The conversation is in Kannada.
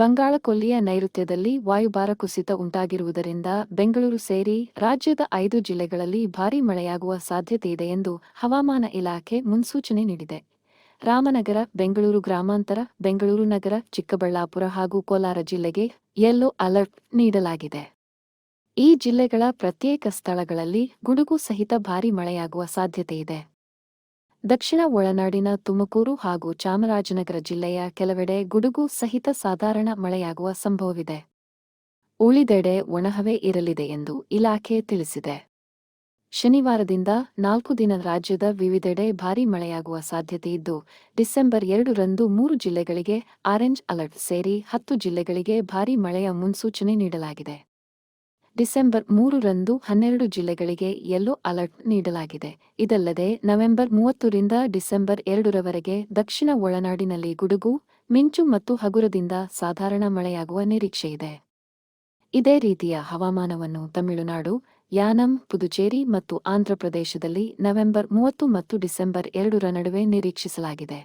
ಬಂಗಾಳಕೊಲ್ಲಿಯ ನೈಋತ್ಯದಲ್ಲಿ ವಾಯುಭಾರ ಕುಸಿತ ಉಂಟಾಗಿರುವುದರಿಂದ ಬೆಂಗಳೂರು ಸೇರಿ ರಾಜ್ಯದ ಐದು ಜಿಲ್ಲೆಗಳಲ್ಲಿ ಭಾರೀ ಮಳೆಯಾಗುವ ಸಾಧ್ಯತೆಯಿದೆ ಎಂದು ಹವಾಮಾನ ಇಲಾಖೆ ಮುನ್ಸೂಚನೆ ನೀಡಿದೆ. ರಾಮನಗರ, ಬೆಂಗಳೂರು ಗ್ರಾಮಾಂತರ, ಬೆಂಗಳೂರು ನಗರ, ಚಿಕ್ಕಬಳ್ಳಾಪುರ ಹಾಗೂ ಕೋಲಾರ ಜಿಲ್ಲೆಗೆ ಯೆಲ್ಲೋ ಅಲರ್ಟ್ ನೀಡಲಾಗಿದೆ. ಈ ಜಿಲ್ಲೆಗಳ ಪ್ರತ್ಯೇಕ ಸ್ಥಳಗಳಲ್ಲಿ ಗುಡುಗು ಸಹಿತ ಭಾರೀ ಮಳೆಯಾಗುವ ಸಾಧ್ಯತೆಯಿದೆ. ದಕ್ಷಿಣ ಒಳನಾಡಿನ ತುಮಕೂರು ಹಾಗೂ ಚಾಮರಾಜನಗರ ಜಿಲ್ಲೆಯ ಕೆಲವೆಡೆ ಗುಡುಗು ಸಹಿತ ಸಾಧಾರಣ ಮಳೆಯಾಗುವ ಸಂಭವವಿದೆ. ಉಳಿದೆಡೆ ಒಣಹವೆ ಇರಲಿದೆ ಎಂದು ಇಲಾಖೆ ತಿಳಿಸಿದೆ. ಶನಿವಾರದಿಂದ ನಾಲ್ಕು ದಿನ ರಾಜ್ಯದ ವಿವಿಧೆಡೆ ಭಾರೀ ಮಳೆಯಾಗುವ ಸಾಧ್ಯತೆಯಿದ್ದು ಡಿಸೆಂಬರ್ ಎರಡರಂದು ಮೂರು ಜಿಲ್ಲೆಗಳಿಗೆ ಆರೆಂಜ್ ಅಲರ್ಟ್ ಸೇರಿ ಹತ್ತು ಜಿಲ್ಲೆಗಳಿಗೆ ಭಾರೀ ಮಳೆಯ ಮುನ್ಸೂಚನೆ ನೀಡಲಾಗಿದೆ. ಡಿಸೆಂಬರ್ ಮೂರರಂದು ಹನ್ನೆರಡು ಜಿಲ್ಲೆಗಳಿಗೆ ಯೆಲ್ಲೋ ಅಲರ್ಟ್ ನೀಡಲಾಗಿದೆ. ಇದಲ್ಲದೆ ನವೆಂಬರ್ ಮೂವತ್ತರಿಂದ ಡಿಸೆಂಬರ್ ಎರಡರವರೆಗೆ ದಕ್ಷಿಣ ಒಳನಾಡಿನಲ್ಲಿ ಗುಡುಗು, ಮಿಂಚು ಮತ್ತು ಹಗುರದಿಂದ ಸಾಧಾರಣ ಮಳೆಯಾಗುವ ನಿರೀಕ್ಷೆಯಿದೆ ಇದೇ. ರೀತಿಯ ಹವಾಮಾನವನ್ನು ತಮಿಳುನಾಡು, ಯಾನಂ, ಪುದುಚೇರಿ ಮತ್ತು ಆಂಧ್ರಪ್ರದೇಶದಲ್ಲಿ ನವೆಂಬರ್ ಮೂವತ್ತು ಮತ್ತು ಡಿಸೆಂಬರ್ ಎರಡರ ನಡುವೆ ನಿರೀಕ್ಷಿಸಲಾಗಿದೆ.